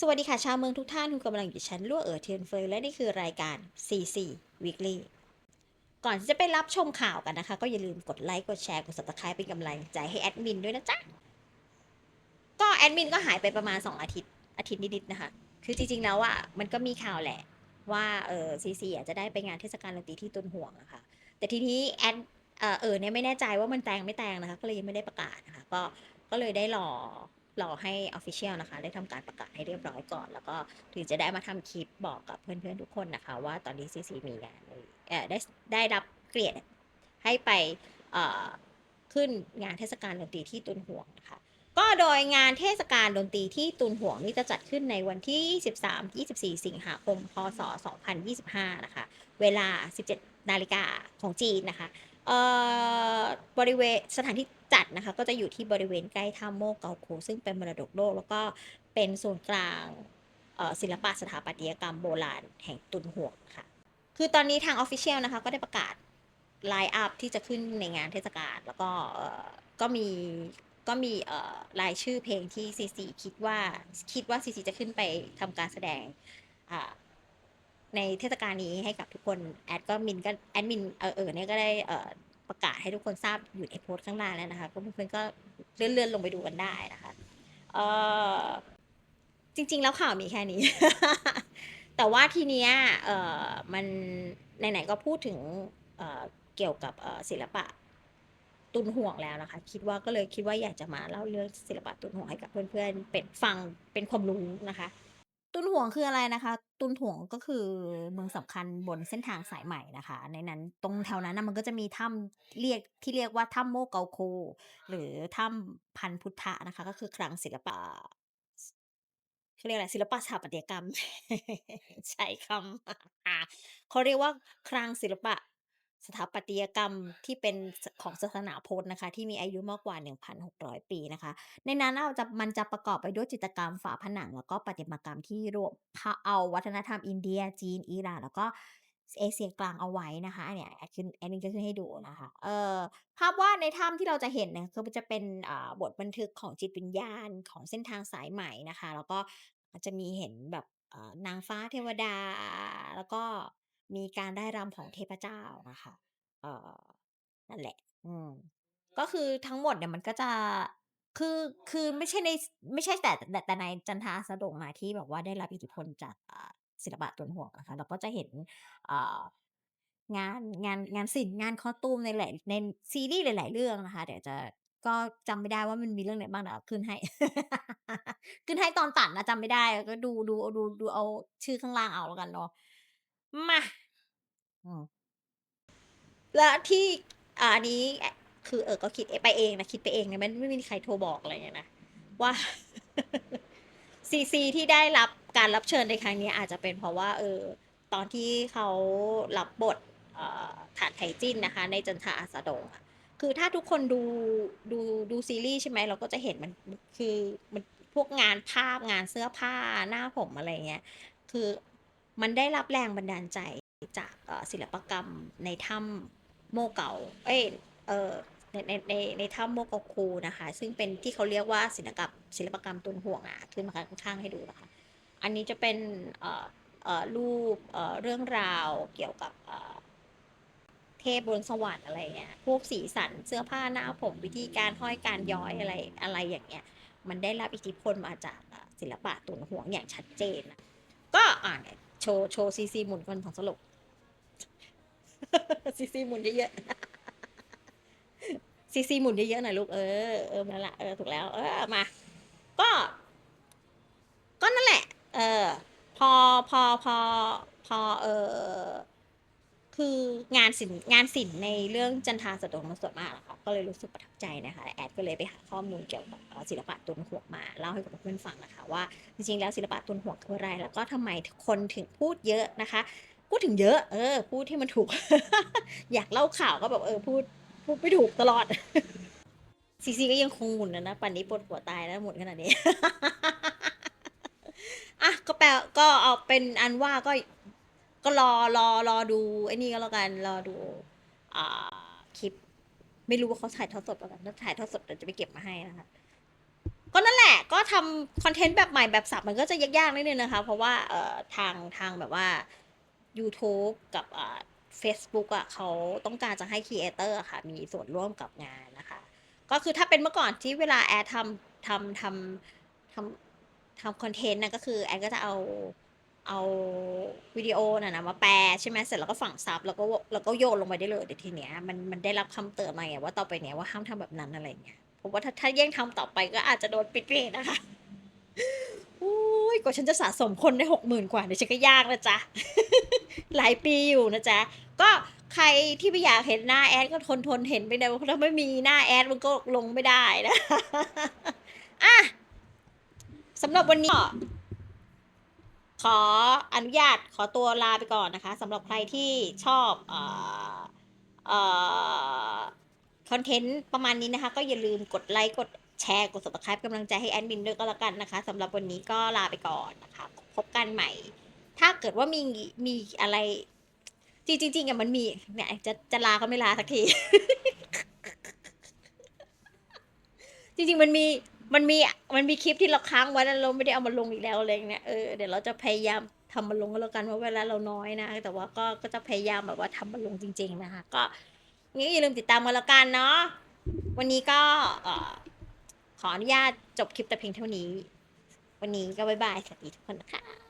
สวัสดีค่ะ ชาวเมืองทุกท่านคุณกำลังอยู่ชั้นลั่วเอ๋อเทียนเฟยและนี่คือรายการ CC Weekly ก่อนที่จะไปรับชมข่าวกันนะคะ ก็อย่าลืมกดไลค์ กดแชร์ กด subscribe เป็นกำลังใจให้แอดมินด้วยนะจ๊ะ ก็แอดมินก็หายไปประมาณ 2 อาทิตย์ อาทิตย์นิดๆนะคะ คือจริงๆแล้วอะมันก็มีข่าวแหละ ว่าเออซีซีอาจจะได้ไปงานเทศกาลดนตรีที่ตุนห่วงนะคะแต่ทีนี้แอดเออเออเนี่ยไม่แน่ใจว่ามันแตงไม่แตงนะคะ ก็เลยยังไม่ได้ประกาศนะคะ ก็ก็เลยได้รอ รอให้ Official นะคะ ได้ทำการประกาศให้เรียบร้อยก่อน แล้วก็ถึงจะได้มาทำคลิปบอกกับเพื่อนๆทุกคนนะคะ ว่าตอนนี้ซีซีมีงานเออได้ได้รับเกลียดให้ไปเอ่อขึ้นงานเทศกาลดนตรีที่ตุนห่วงนะคะก็โดยงานเทศกาลดนตรีที่ตุนห่วงนี่จะจัดขึ้นในวันที่ 23-24 สิงหาคม พศ 2025 นะคะ เวลา 17 นาฬิกาของจีนนะคะ บริเวณสถานที่จัดนะคะ ก็จะอยู่ที่บริเวณใกล้ถ้ำโมกเกาคูซึ่งเป็นมรดกโลก แล้วก็เป็นศูนย์กลางศิลปะสถาปัตยกรรมโบราณแห่งตุนห่วงค่ะ คือตอนนี้ทาง Official นะคะ ก็ได้ประกาศไลน์อัพที่จะขึ้นในงานเทศกาลแล้วก็ก็มีก็มีรายชื่อเพลงที่ซีซีคิดว่าคิดว่าซีซีจะขึ้นไปทำการแสดงอ่า ในเทศกาลนี้ให้กับทุกคนแอดก็มินก็แอดมินเออเออเนี่ยก็ได้เออประกาศให้ทุกคนทราบอยู่ในโพสต์ข้างล่างแล้วนะคะก็เพื่อนๆก็เลื่อนๆลงไปดูกันได้นะคะเออจริง ๆ แล้วข่าวมีแค่นี้ แต่ว่าทีเนี้ยเออมันไหนๆก็พูดถึงเอ่อเกี่ยวกับศิลปะตุนห่วงแล้วนะคะ คิดว่าก็เลยคิดว่าอยากจะมาเล่าเรื่องศิลปะตุนห่วงให้กับเพื่อนๆเป็นฟังเป็นความรู้นะคะ ตุนห่วงคืออะไรนะคะ ตุนห่วงก็คือเมืองสำคัญบนเส้นทางสายใหม่นะคะ ในนั้นตรงแถวนั้นนะมันก็จะมีถ้ำเรียกที่เรียกว่าถ้ำโมเกาโค หรือถ้ำพันพุทธะนะคะ ก็คือคลังศิลปะเขาเรียกอะไรศิลปะสถาปัตยกรรม ใช้คำเขาเรียกว่าคลังศิลปะ สถาปัตยกรรมที่เป็นของศาสนาพุทธนะคะ ที่มีอายุมากกว่า 1,600 ปีนะคะ ในนั้นน่ะจะมันจะประกอบไปด้วยจิตรกรรมฝาผนัง แล้วก็ประติมากรรมที่รวมพาเอาวัฒนธรรมอินเดีย จีน อิหร่านแล้วก็เอเชียกลางเอาไว้นะคะเนี่ยแอดขึ้นแอดมินก็ขึ้นให้ดูนะคะเอ่อภาพวาดในถ้ำที่เราจะเห็นเนี่ยคือมันจะเป็นบทบันทึกของจิตวิญญาณของเส้นทางสายใหม่นะคะ แล้วก็จะมีเห็นแบบนางฟ้าเทวดา แล้วก็ มีการร่ายรำของเทพเจ้านะคะ เอ่อ นั่นแหละ อืม ก็คือทั้งหมดเนี่ยมันก็จะ คือ คือไม่ใช่ใน ไม่ใช่แต่ แต่ แต่ในจันทาสะดงนะที่แบบว่าได้รับอิทธิพลจาก อ่า ศิลปะตนห่วงนะคะ เราก็จะเห็น อ่า งาน งาน งานศิลป์ งาน Costume ในหลาย ในซีรีส์หลาย ๆ เรื่องนะคะ เดี๋ยวจะ ก็จำไม่ได้ว่ามันมีเรื่องไหนบ้าง เดี๋ยวขึ้นให้ ขึ้นให้ตอนตัดนะจำไม่ได้ ก็ดู ดู ดู ดูเอาชื่อข้างล่างเอาแล้วกันเนาะ มาอืมและที่อ่าอันนี้อคือเอ่อก็คิดอไปเองนะคิดไปเองนะไม่ไม่มีใครโทรบอกอะไรอย่างเงี้ยนะว่า ซีซีที่ได้รับการรับเชิญในครั้งนี้อาจจะเป็นเพราะว่า เออ ตอนที่เขารับบทเอ่อฐานไถจิ้นนะคะ ในจันทราสดงอะคือถ้าทุกคนดูดูดูซีรีส์ใช่ไหมเราก็จะเห็นมันมันคือมันพวกงานภาพงานเสื้อผ้าหน้าผมอะไรอย่างเงี้ย คือ มันได้รับแรงบันดาลใจจากศิลปกรรมในถ้ำโมเก๋าเอ๊ยเออในในในในถ้ำโมเกคูนะคะ ซึ่งเป็นที่เขาเรียกว่าศิลกับศิลปกรรมตุนห่วงอะขึ้นมาข้างๆให้ดูนะคะ อันนี้จะเป็นเอ่อเอ่อรูปเอ่อเรื่องราวเกี่ยวกับอ่าเทพบนสวรรค์อะไรเงี้ย พวกสีสันเสื้อผ้าหน้าผมวิธีการห้อยการย้อยอะไรอะไรอย่างเงี้ย มันได้รับอิทธิพลมาจากศิลปะตุนห่วงอย่างชัดเจน ก็อ่าเนี่ย โชว์โชว์ซีซีหมุนกันของตลกซีซีหมุนเยอะๆซีซีหมุนเยอะๆหน่อยลูกเออเออมันละเออถูกแล้วเออมา ก็ ก็นั่นแหละ เออพอพอพอพอเออ คืองานศิลป์งานศิลป์ในเรื่องจันทราสดงมันสวยมากอะค่ะก็เลยรู้สึกประทับใจนะคะ แอดก็เลยไปหาข้อมูลเกี่ยวกับศิลปะตุนห่วงมาเล่าให้กับเพื่อนๆฟังนะคะ ว่าจริงๆแล้วศิลปะตุนห่วงคืออะไร แล้วก็ทำไมคนถึงพูดเยอะนะคะ พูดถึงเยอะ เออ พูดให้มันถูก อยากเล่าข่าวก็แบบเออพูดพูดไม่ถูกตลอดซีซีก็ยังคงหมุนอะนะป่านนี้ปวดหัวตายแล้วหมุนขนาดนี้อะก็แปลก็เอาเป็นอันว่าก็ ก็รอรอรอดูไอ้นี่ก็แล้วกันรอดูอ่าคลิป ไม่รู้ว่าเขาถ่ายทอดสดเปล่านถ้าถ่ายทอดสดเดี๋ยวจะไปเก็บมาให้นะคะก็นั่นแหละก็ทำคอนเทนต์แบบใหม่แบบสับมันก็จะยากๆนิดนึงนะคะ เพราะว่าเอ่อทางทางแบบว่า YouTube กับอ่า Facebook อะเขาต้องการจะให้ครีเอเตอร์ค่ะ มีส่วนร่วมกับงานนะคะ ก็คือถ้าเป็นเมื่อก่อนที่เวลาแอดทำทำทำทำทำคอนเทนต์นะก็คือแอดก็จะเอา เอาวิดีโอน่ะนะมาแปลใช่ไหมเสร็จแล้วก็ฝังซับแล้วก็แล้วก็โยนลงไปได้เลยเดี๋ยวทีเนี้ยมันมันได้รับคำเตือนมาไงว่าต่อไปเนี้ยว่าห้ามทำแบบนั้นอะไรเงี้ยผมว่าถ้าถ้าแย่งทำต่อไปก็อาจจะโดนปิดเพจนะคะโอ้ยกว่าฉันจะสะสมคนได้หกหมื่นกว่าเดี๋ยวฉันก็ยากนะจ๊ะหลายปีอยู่นะจ๊ะก็ใครที่ไม่อยากเห็นหน้าแอดก็ทนทนเห็นไปเลยเพราะถ้าไม่มีหน้าแอดมันก็ลงไม่ได้นะอะสำหรับวันนี้ ขออนุญาตขอตัวลาไปก่อนนะคะสำหรับใครที่ชอบเอ่อเอ่อคอนเทนต์ประมาณนี้นะคะ ก็อย่าลืมกดไลค์กดแชร์กด subscribe กำลังใจให้แอดมินด้วยก็แล้วกันนะคะสำหรับวันนี้ก็ลาไปก่อนนะคะ พบกันใหม่ ถ้าเกิดว่ามีมีอะไร จริงจริงอะมันมีเนี่ยจะจะลาก็ไม่ลาสักที จริง ๆ มันมี มันมีมันมีคลิปที่เราค้างไว้แล้วเราไม่ได้เอามาลงอีกแล้วอะไรอย่างเงี้ยเออเดี๋ยวเราจะพยายามทำมาลงก็แล้วกันเพราะเวลาเราน้อยนะ แต่ว่าก็ก็จะพยายามแบบว่าทำมาลงจริง ๆ นะคะ ก็งี้อย่าลืมติดตามมาแล้วกันเนาะวันนี้ก็ขออนุญาตจบคลิปแต่เพียงเท่านี้ วันนี้ก็บ๊ายบายสวัสดีทุกคนนะคะ